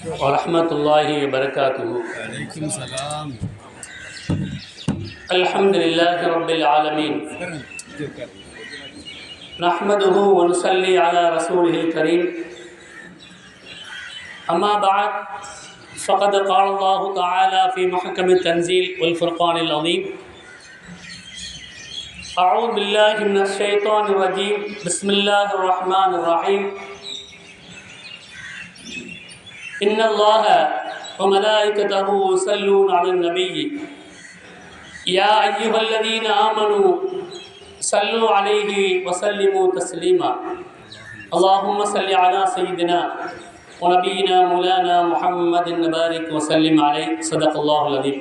ورحمة الله وبركاته. عليكم السلام. الحمد لله رب العالمين نحمده ونصلي على رسوله الكريم. أما بعد فقد قال الله تعالى في محكم التنزيل والفرقان العظيم أعوذ بالله من الشيطان الرجيم. بسم الله الرحمن الرحيم. إن الله وملائكته يصلون على النبي. يا أيها الذين آمنوا صلوا عليه وسلموا تسليما. اللهم صل على سيدنا ونبينا مولانا محمد بارك وسلم عليه. صدق الله العظيم.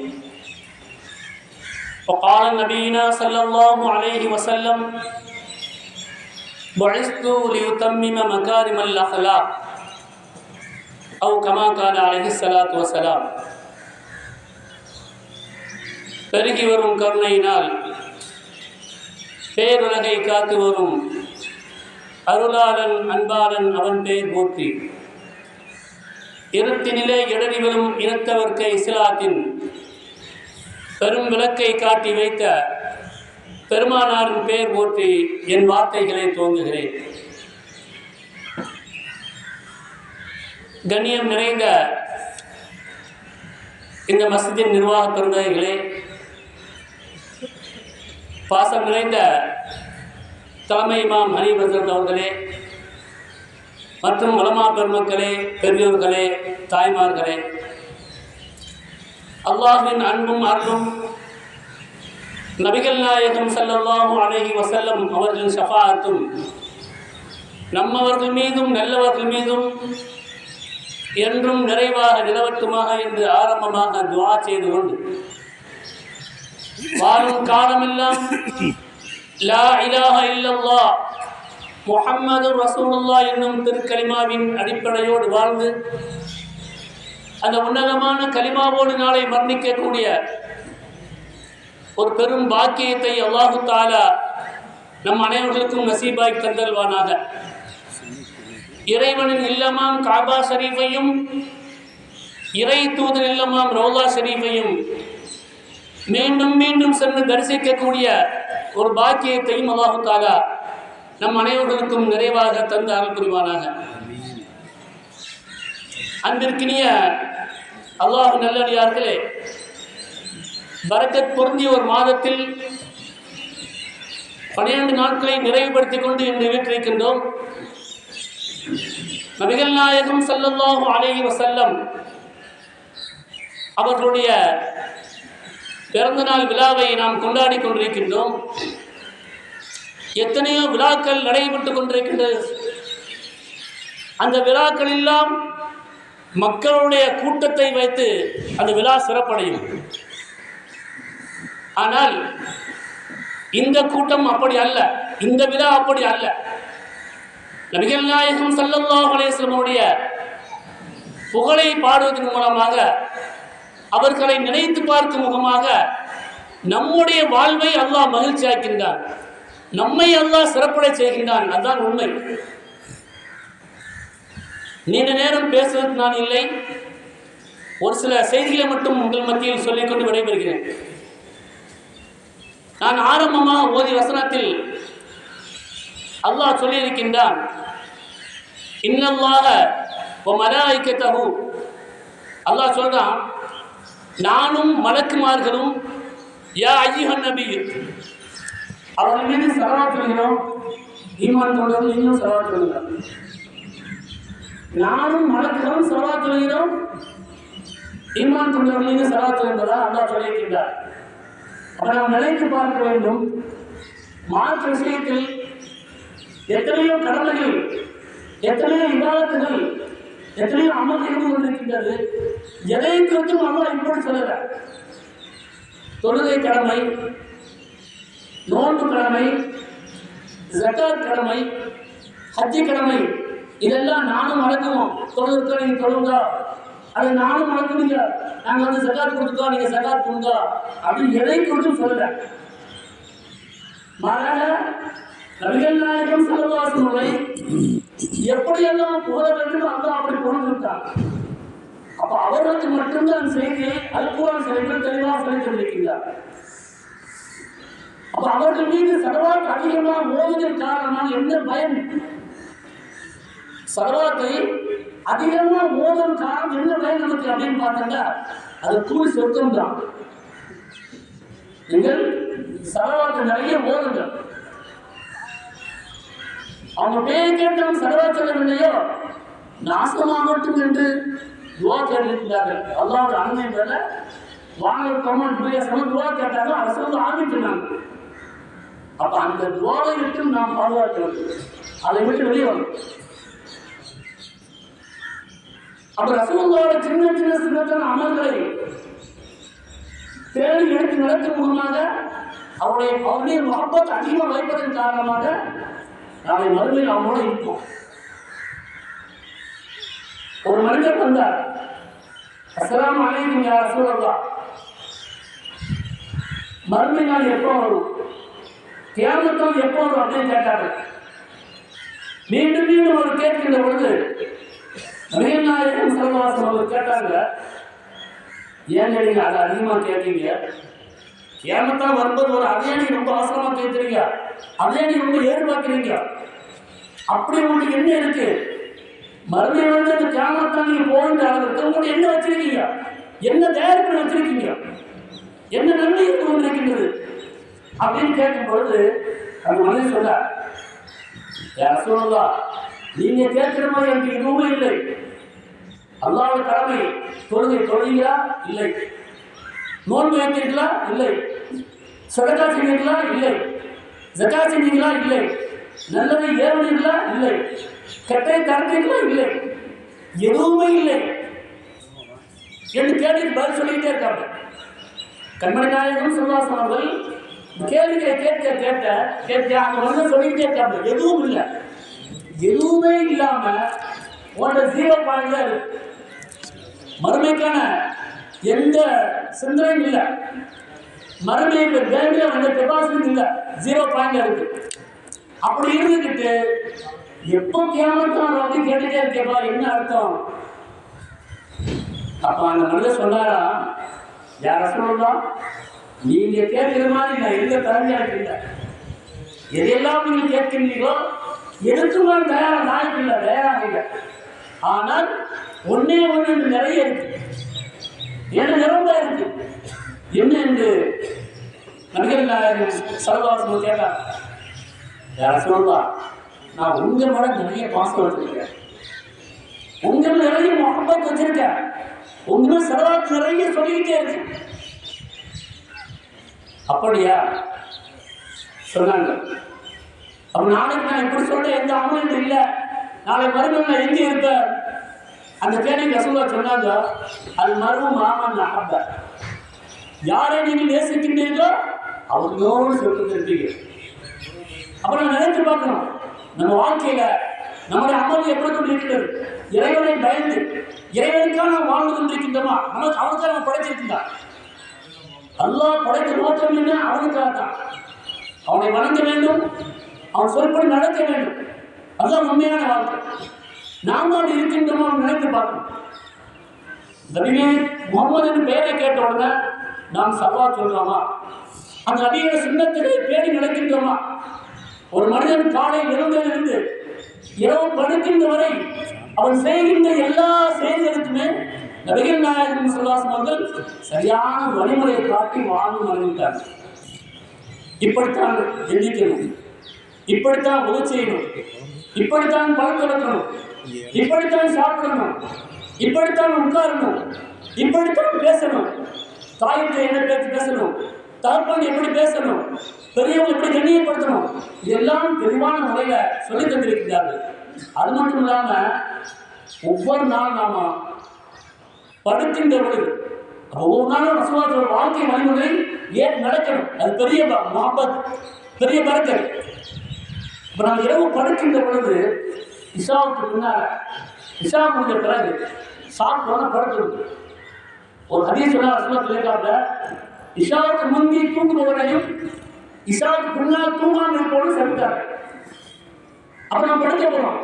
وقال نبينا صلى الله عليه وسلم بعثت ليتمم مكارم الأخلاق. அவ் கமா கான அழகி சலாத் வசலாம் பெருகி வரும் கருணையினால் பேருலகை காத்து வரும் அருளாளன் அன்பாளன் அவன் பெயர் மூர்த்தி. இருத்தினிலே இடறி வரும் இஸ்லாத்தின் பெரும் விளக்கை காட்டி வைத்த பெருமானாரின் பெயர் போற்றி என் வார்த்தைகளை துவங்குகிறேன் கண்ணியம் நிறைந்த இந்த மஸ்ஜிதின் நிர்வாக பெருந்தகைகளே பாசம் நிறைந்த தலைமை இமாம் ஹனீப் அவர்களே மற்றும் வளமா பெருமக்களே பெரியோர்களே தாய்மார்களே அல்லாஹின் அன்பும் அருளும் நபிகள் நாயகம் ஸல்லல்லாஹு அலைஹி வசல்லம் அவர்களின் ஷஃபாஅத்தும் நம்மவர்கள் மீதும் நல்லவர்கள் மீதும் என்றும் நிறைவாக நிலவட்டுமாக என்று ஆரம்பமாக துவா செய்து கொண்டு. வாழும் காலமெல்லாம் லா இலாக இல்லல்லாஹ் முகம்மது ரசூலுல்லா என்னும் திருக்கலிமாவின் அடிப்படையோடு வாழ்ந்து அந்த உன்னதமான கலிமாவோடு நாளை மரணிக்கக்கூடிய ஒரு பெரும் பாக்கியத்தை அல்லாஹு தாலா நம் அனைவர்களுக்கும் நசீபாய் தந்தல்வானாக. இறைவனின் இல்லமாம் காபா ஷரீஃபையும் இறை தூதன் இல்லமாம் ரோலா ஷரீஃபையும். மீண்டும் மீண்டும் சென்று தரிசிக்கக்கூடிய ஒரு பாக்கியத்தையும் அல்லாஹு நம் அனைவர்களுக்கும் நிறைவாக தந்து அருள் புரிவானாக. அன்பிற்கினிய அல்லாஹ் நல்லடியார்களே பரக்கத் பொருந்திய ஒரு மாதத்தில் பனிரெண்டு நாட்களை நிறைவுபடுத்திக் கொண்டு இன்று வீட்டிருக்கின்றோம் நபிகள் நாயகம் ஸல்லல்லாஹு அலைஹி செல்லம் அவர்களுடைய பிறந்தநாள் விழாவை நாம் கொண்டாடி கொண்டிருக்கின்றோம். எத்தனையோ விழாக்கள் நடைபெற்று கொண்டிருக்கின்றது. அந்த விழாக்கள் எல்லாம் மக்களுடைய கூட்டத்தை வைத்து அந்த விழா சிறப்படையும். ஆனால் இந்த கூட்டம் அப்படி அல்ல. இந்த விழா அப்படி அல்ல. நபிகள் நாயகம் சல்லல்லா அலைஹி புகழை பாடுவதன் மூலமாக அவர்களை நினைத்து பார்க்கும் முகமாக நம்முடைய வாழ்வை அல்லாஹ் மகிழ்ச்சியாக்கின்றான். நம்மை அல்லாஹ் சிறப்படை செய்கின்றான். அதுதான் உண்மை. நீண்ட நேரம் பேசுவதற்கு நான் இல்லை. ஒரு சில செய்திகளை மட்டும் உங்கள் மத்தியில் சொல்லிக்கொண்டு விடைபெறுகிறேன். நான் ஆரம்பமாக ஓதி வசனத்தில் அல்லாஹ் சொல்லியிருக்கின்றான் இன்னல்லாக மலாய்க்கத்தகு அல்லாஹ் சொல்கிறான் நானும் மலக்குமார்களும் யா ஐயன் நபி. அவர்கள் மீது சரவா சொல்கிறோம் ஈமான் கொண்டவர்கள் இன்னும் சரவா சொல்லுங்க நானும் மலக்குகளும் சரவா சொல்கிறோம் ஈமான் தொண்டர்கள் மீது சரவா சொல்கிறதா அல்லாஹ் சொல்லியிருக்கின்றார் அப்ப நாம் நினைத்து பார்க்க வேண்டும் மாற்று விஷயத்தில் எத்தனையோ கடமைகள் எத்தனையோ விவாதத்துகள் எத்தனையோ அமல் இருந்து கொண்டிருக்கின்றது எதை குறித்தும் அமல் இப்படி சொல்லல. தொழுகை கடமை நோன்பு கடமை ஜக்காத் கடமை ஹஜ்ஜி கடமை இதெல்லாம் நானும் வழங்குவோம். தொழுதுக்கா நீங்க தொழுங்க அது நானும் வழங்குவீங்க. நாங்க வந்து ஜக்காத் கொடுத்துக்கோ நீங்க ஜக்காத் கொடுங்க. அப்படின்னு எதை குறித்தும் சொல்லல. மாறாக நபிகள் நாயகம் செல்வாசங்களை எப்படியெல்லாம் புகழ வேண்டும் அந்த அப்படி புகழ்ந்துட்டான் அவர்களுக்கு மட்டும்தான் செய்தியை அல்குரான் சிலைகள் தெளிவாக சொல்லி கொண்டிருக்கின்றார் அப்ப அவர்கள் மீது சரவாத் அதிகமாக ஓதுவதன் காரணமாக என்ன பயன்? சர்வாத்தை அதிகமா ஓதும் காரணம் என்ன பயன் நமக்கு அப்படின்னு பார்த்தாங்க அது கூலி சொர்க்கம் தான் நீங்கள் சரவாத்தை நிறைய ஓதுங்கள் அவங்க பேரை கேட்டவன் சரவா சொல்லவில்லையோ நாசமாகட்டும் என்று துவா கேட்டிருக்கிறார்கள். அல்லாவோட அருமை பேர வானல் கமன் சம துவா கேட்டாங்க அரசு ஆரம்பிக்கிறாங்க அப்ப அந்த துவாவை விட்டு நாம் பாதுகாக்க அதை விட்டு வெளியே வரும். அப்ப ரசூல்லாவோட சின்ன சின்ன சின்னத்தான அமல்களை தேடி எடுத்து நடத்தும் மூலமாக அவருடைய அவருடைய மகப்பத் அதிகமாக வைப்பதன் காரணமாக நாளை மறுமை அவனோடு இருக்கும் ஒரு மனிதர் வந்தார். அசலாம் அலைக்கும் யா ரசூலல்லாஹ். மறுமை நாள் எப்போ வரும்? தியாகத்தால் எப்போ வரும் அப்படின்னு கேட்டாரு மீண்டும் மீண்டும் அவர் கேட்கின்ற பொழுது நபிகள் நாயகம் அவர் கேட்டாங்க ஏன் கேட்டீங்க அதை அதிகமாக கேட்டீங்க? ஏமத்தான் வரும்போது ஒரு அதே ரொம்ப அவசரமாக கேட்குறீங்க அதே ரொம்ப எதிர்பார்க்குறீங்க அப்படி உங்களுக்கு என்ன இருக்கு? மறுபடியும் வந்து அந்த கேமத்தான் நீங்கள் போகின்ற அளவுக்கு உங்களுக்கு என்ன வச்சிருக்கீங்க? என்ன தயாரிப்பு வச்சிருக்கீங்க? என்ன நன்மை இருந்து கொண்டிருக்கின்றது? அப்படின்னு கேட்கும்பொழுது அந்த மனிதன் சொல்றார் யார் சொல்லலாம் நீங்க கேட்கிற மாதிரி எனக்கு எதுவுமே இல்லை. அல்லாத கடமை தொழுகை தொழுகிறா இல்லை. நோன்பு வைத்தீர்களா? இல்லை. சதக்கா செஞ்சீங்களா இல்லை. ஜக்கா செஞ்சீங்களா இல்லை. நல்லதை ஏவனீங்களா இல்லை. கெட்டை தடுத்தீங்களா இல்லை. எதுவுமே இல்லை. என்று கேள்விக்கு பதில் சொல்லிக்கிட்டே இருக்காங்க. கண்மணி நாயகம் சிவதாசன் அவர்கள் கேள்விகளை கேட்க கேட்க கேட்க அவங்க வந்து சொல்லிக்கிட்டே இருக்காங்க. எதுவும் இல்லை. எதுவுமே இல்லாம உன்னோட ஜீரோ பாயிண்ட் தான் இருக்கு. மறுமைக்கான எந்த சிந்தனையும் இல்லை. மறுமை பேங்கில் வந்து டெபாசிட் இல்லை. ஜீரோ பாயிண்ட் இருக்கு. அப்படி இருந்துக்கிட்டு எப்போ கேமத்தான் வந்து கேட்டுட்டே இருக்கேப்பா என்ன அர்த்தம்? அப்ப அந்த மனிதர் சொன்னாரா யார சொல்லலாம் நீங்க கேட்கிற மாதிரி நான் எந்த தரஞ்சாக்கு இல்லை. எதையெல்லாம் நீங்க கேட்கின்றீங்களோ எதுக்கும் நான் தயாரா நாய்க்கு இல்லை தயாராக இல்லை. ஆனால் ஒன்னே ஒன்று நிறைய இருக்கு. என்ன நிறம்தான் இருக்கு? என்ன என்று நடிகர் நாயகன் சரவாசம் கேட்டார்? யார சொல்வா நான் உங்க மேல நிறைய பாசம் வச்சிருக்கேன். உங்க நிறைய முகப்பத் வச்சிருக்கேன். உங்க மேல நிறைய சொல்லிக்கிட்டே இருக்கு. அப்படியா? சொன்னாங்க அப்ப நாளைக்கு நான் இப்படி சொல்ல எந்த அமௌண்ட் இல்லை. நாளை மறுநாள் எங்கே இருப்பேன்? அந்த கேள்வி ரசூலா சொன்னாங்க அது மருவும் மாமன் அஹப்ப. யாரை நீங்கள் நேசிக்கின்றீர்களோ அவர்களோடு சொல்லிருக்கீங்க அப்புறம் நினைத்து பார்க்கணும் நம்ம வாழ்க்கையில நம்முடைய அமல் எப்படி கொண்டிருக்கிறது இறைவனை பயந்து இறைவனுக்காக நாம் வாழ்ந்து கொண்டிருக்கின்றோமா? நமக்கு அவனுக்காக நம்ம படைச்சிருக்கின்றா அல்லாஹ் படைத்த நோக்கம் என்ன? அவனுக்காக தான். அவனை வணங்க வேண்டும் அவன் சொல்படி நடக்க வேண்டும். அதுதான் உண்மையான வாழ்க்கை. நாங்கள் தான் இருக்கின்றோமா நினைத்து பார்க்கணும். நபியே முகமது என்று பெயரை கேட்ட உடனே நாம் சபா சொல்றோமா அந்த நபியோட சின்னத்திலே பேடி நடக்கின்றோமா? ஒரு மனிதன் காலை எழுந்திலிருந்து இரவு படுக்கின்ற வரை அவன் செய்கின்ற எல்லா செயல்களுக்குமே நபிகள் நாயகன் சுல்லாசம் அவர்கள் சரியான வழிமுறையை காட்டி வாழ்ந்து வருகின்றார். இப்படித்தான் எண்ணிக்கணும். இப்படித்தான் உதவி செய்யணும். இப்படித்தான் பழக்கணும் இப்படித்தான் சாப்பிடணும். இப்படித்தான் உட்காரணும். இப்படித்தான் பேசணும். தாயத்தை என்ன பேச்சு பேசணும்? தகப்பன் எப்படி பேசணும்? பெரியவங்க எப்படி கண்ணியப்படுத்தணும்? இதெல்லாம் தெளிவான முறையில சொல்லி தந்திருக்கிறார்கள். அது மட்டும் இல்லாம ஒவ்வொரு நாள் நாம படுக்கின்ற பொழுது ஒவ்வொரு நாளும் ரசூலாத்தோட வாழ்க்கை வழிமுறை ஏன் நடக்கணும்? அது பெரிய மாபத் பெரிய பறக்கல் இப்போ நான் இரவு படுக்கின்ற பொழுது இஸ்லாமுக்கு முன்னால இஸ்லாம் முடிஞ்ச பிறகு சாப்பிட்டோன்னு படுத்து ஒரு ஹதீஸ் சொன்னா ரசூலா சொல்லியிருக்காங்க இஷாவுக்கு முந்தி தூங்குபவரையும் இஷாவுக்கு பின்னால் தூங்காமல் இருப்பவனும் செலுத்தாங்க அப்ப நம்ம படுக்க போறோம்.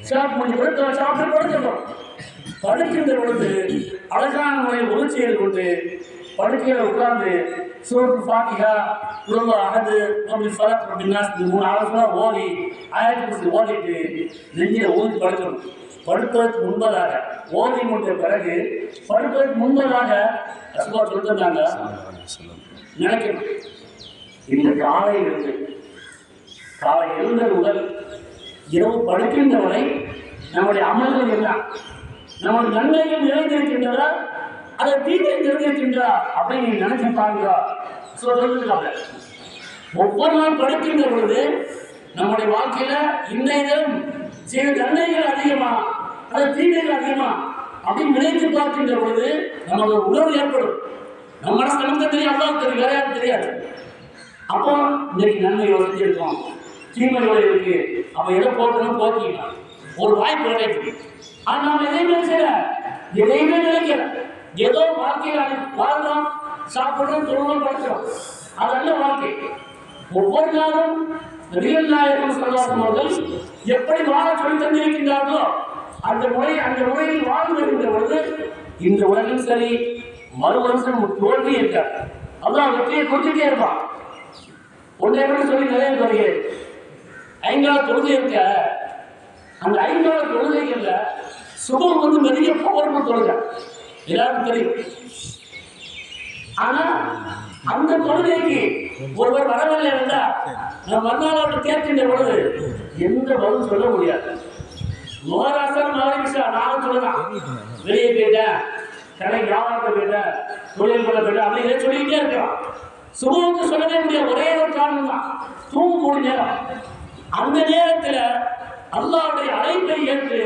இஷாவுக்கு முந்தி படுக்க சாப்பிட்டு படுக்க போறோம் படுக்கின்ற பொழுது அழகான முறையில் உதவி செய்து கொண்டு படுக்கையில் உட்கார்ந்து சூரத்து ஃபாத்திகா குடும்ப அகது அப்படி ஃபலக் மூணு ஆலோசனை ஓதி ஆயிரத்தி குடிச்சு ஓடிட்டு நெஞ்சியை ஊதி படுக்கணும். படுப்பதற்கு முன்பதாக ஓதி முடிந்த பிறகு படுப்பதற்கு முன்பதாக ரசூலா சொல்லிருந்தாங்க நினைக்கணும். இந்த காலை இருந்து காலை எழுந்தது முதல் இரவு படுக்கின்ற வரை நம்முடைய அமல்கள் எல்லாம் நம்முடைய நன்மைகள் நிறைந்திருக்கின்றதா? அதை தீமை நிறைந்திருக்கின்றா அப்படின்னு நீங்க நினைச்சு பாருங்க. சொல்லிருக்காங்க ஒவ்வொரு நாள் படுக்கின்ற பொழுது நம்முடைய வாழ்க்கையில இன்றைய தினம் சில நன்மைகள் அதிகமா அது தீமைகள் அதிகமா அப்படின்னு நினைத்து பார்க்கின்ற பொழுது நமக்கு ஒரு உணர்வு ஏற்படும். நம்ம மனசு நமக்கு தெரியும் அல்லாவுக்கு தெரியும் வேற யாரும் தெரியாது. அப்போ இன்னைக்கு நன்மை செஞ்சிருக்கோம். தீமை எவ்வளவு இருக்கு. அப்ப எதை போக்கணும் போக்கிக்கலாம். ஒரு வாய்ப்பு கிடைக்கும் ஆனா நாம எதையுமே செய்யல. எதையுமே நினைக்கல. ஏதோ வாழ்க்கையில் அது வாழ்றோம் சாப்பிடுறோம் தொழுவோம் படிக்கிறோம் அதல்ல வாழ்க்கை? ஒவ்வொரு நாளும் ரியல் நாயகம் சொல்லாத அவர்கள் எப்படி வாழ சொல்லி தந்திருக்கின்றார்களோ அந்த முறை அந்த முறையில் வாழ்ந்து வருகின்ற பொழுது இந்த உலகம் சரி மறு வருஷம் தோல்வி இருக்கார் அதான் வெற்றியை கொடுத்துட்டே இருப்பான். ஒன்றே கூட சொல்லி நிறைய வருகிறேன் ஐந்தாவது தொழுகை இருக்க. அந்த ஐந்தாவது தொழுகைகள்ல சுபம் வந்து பெரிய பவர்னு தொழுகை. எல்லாருக்கும் தெரியும். ஆனா அந்த தொழுகைக்கு ஒருவர் வரவில்லை என்றால் நான் மறுநாள் அவர் கேட்கின்ற பொழுது எந்த பதில் சொல்ல முடியாது. மோராசன் மாறிவிஷா நானும் சொல்லலாம் வெளியே போயிட்டேன் கடை வியாபாரத்தை போயிட்டேன் தொழில் பண்ண போயிட்டேன் அப்படிங்கிற சொல்லிக்கிட்டே இருக்கிறான் சுபமுக்கு சொல்லவே முடியாது ஒரே ஒரு காரணம் தான். தூங்கக்கூடிய நேரம். அந்த நேரத்தில் அல்லாவுடைய அழைப்பை ஏற்று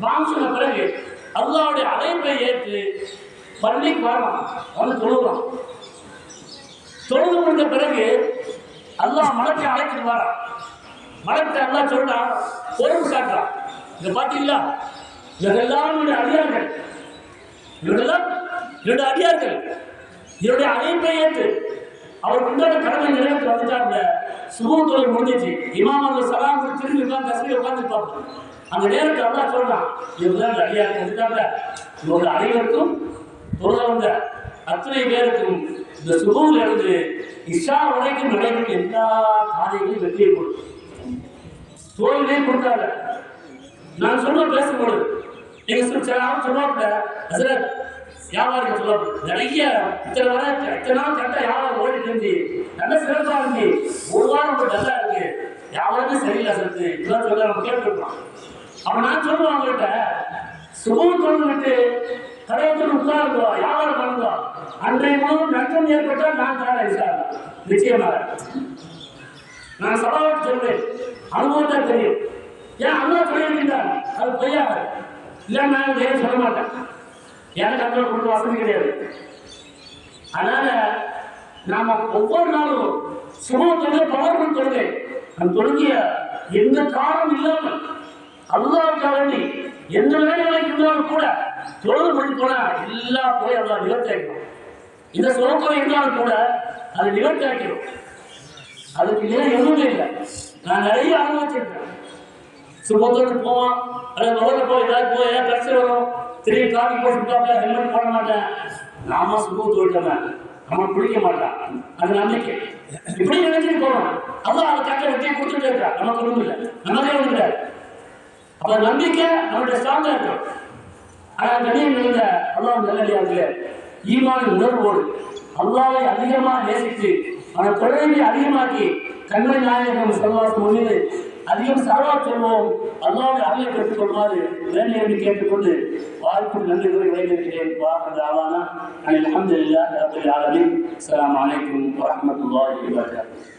வாங்க சொன்ன பிறகு அல்லாவுடைய அழைப்பை ஏற்று பள்ளிக்கு வரலாம். வந்து தொழுகிறோம் தொழுது முடிந்த பிறகு அல்லாஹ் மலத்தை அழைச்சிட்டு வரான் மலத்தை அல்லாஹ் சொல்றான் பொறுப்பு காட்டுறான் இதை பார்த்தீங்களா? இவர்கள்லாம் என்னுடைய அடியார்கள். இவர்களெல்லாம் என்னுடைய அடியார்கள். இவருடைய அழைப்பை ஏற்று அவருக்கு உண்டான கடமை நிறைவேற்றி வந்துட்டாங்க சுகூர் தொழில் முடிஞ்சிச்சு. இமாம் அவங்க சலாம் கொடுத்து திரும்பி உட்காந்து தஸ்மீர் உட்காந்துருப்பாங்க அந்த நேரத்தில் அல்லாஹ் சொல்றான் இவங்க அடியார்கள் வந்துட்டாங்க இவங்க அனைவருக்கும் தொழுத வந்த அத்தனை பேருக்கும் இந்த சுகூல் இருந்து இஷா வரைக்கும் நடைபெறும் எல்லா காரியங்களையும் வெற்றியை கொடுக்கும். தோல்வியே கொடுத்தாங்க நான் சொல்ல பேசும்போது எங்க சொல் சில சொல்லுவாங்க ஹசரத் வியாபாரிகள் சொல்லப்படுது நிறைய இத்தனை வர இத்தனை நாள் கரெக்டாக வியாபாரம் ஓடிட்டு இருந்து நல்ல சிறப்பாக இருந்து ஒரு வாரம் ரொம்ப நல்லா இருக்கு. வியாபாரமே சரியில்லை சத்து இதெல்லாம் சொல்ல நம்ம கேட்டுருக்கோம் அப்ப நான் சொல்லுவேன் அவங்ககிட்ட சுகம் தொழில் விட்டு கடையத்தில் வியாபாரம் பண்ணுங்க. அன்றைய முழு நஷ்டம் ஏற்பட்டால் நான் தரேன் சார் நிச்சயமாக. நான் சபாவுக்கு சொல்றேன். அனுபவத்தா தெரியும். ஏன் அனுபவம் சொல்லியிருக்கின்றார் அது பொய்யாக இல்லை நான் வேறு சொல்ல மாட்டேன். எனக்கு அந்த கொடுக்க வசதி கிடையாது. அதனால நாம ஒவ்வொரு நாளும் சும தொழுகை பவர்ஃபுல் தொழுகை அந்த தொழுகிய எந்த காரணம் இல்லாமல் அல்லாவுக்காக வேண்டி எந்த வேலைகளை இருந்தாலும் கூட தொழுது பண்ணி போனா எல்லா போய் அல்லா நிவர்த்தி இந்த சுரத்துறை இருந்தாலும் கூட அதை நிவர்த்தி அதுக்கு இல்லை எதுவுமே இல்லை. நான் நிறைய அனுபவிச்சிருக்கேன். சுபத்தோடு போவோம். அல்லது ரோட்ல போய் ஏதாவது போய் ஏதாவது பிரச்சனை வரும். திரும்பி டிராஃபிக் போட்டுட்டாப்ல ஹெல்மெட் போட மாட்டேன். நாம சுபம் தோட்டவன் நம்ம குளிக்க மாட்டான் அது நம்பிக்கை. இப்படி நினைச்சிட்டு போறோம். அதான் அதை கட்ட வெட்டியை கொடுத்துட்டு இருக்கா? நமக்கு ஒன்றும் இல்லை. நமக்கே ஒன்றும் கிடையாது அப்ப நம்பிக்கை நம்மளுடைய ஸ்ட்ராங்கா இருக்கும் ஆனா கணியம் இருந்த அல்லாஹ் நல்லடியார்களே ஈமான உணர்வோடு அல்லாவை அதிகமா நேசித்து அவன் தொழிலை அதிகமாக்கி கண்மை நாயகம் செல்வாசம் முன்னிலை அதிகம் சரவா சொல்வோம் அல்லாவுடைய அருளை பெற்றுக் கொள்வாரு வேண்டி என்று கேட்டுக்கொண்டு வாழ்க்கும் நன்றி கூறி விளைவிக்கிறேன் வாக்கு ஆவானா அலமதுல்லா ரபுல் ஆலமின் அஸ்ஸலாமு அலைக்கும் வரஹ்மத்துல்லாஹி வபரகாத்துஹு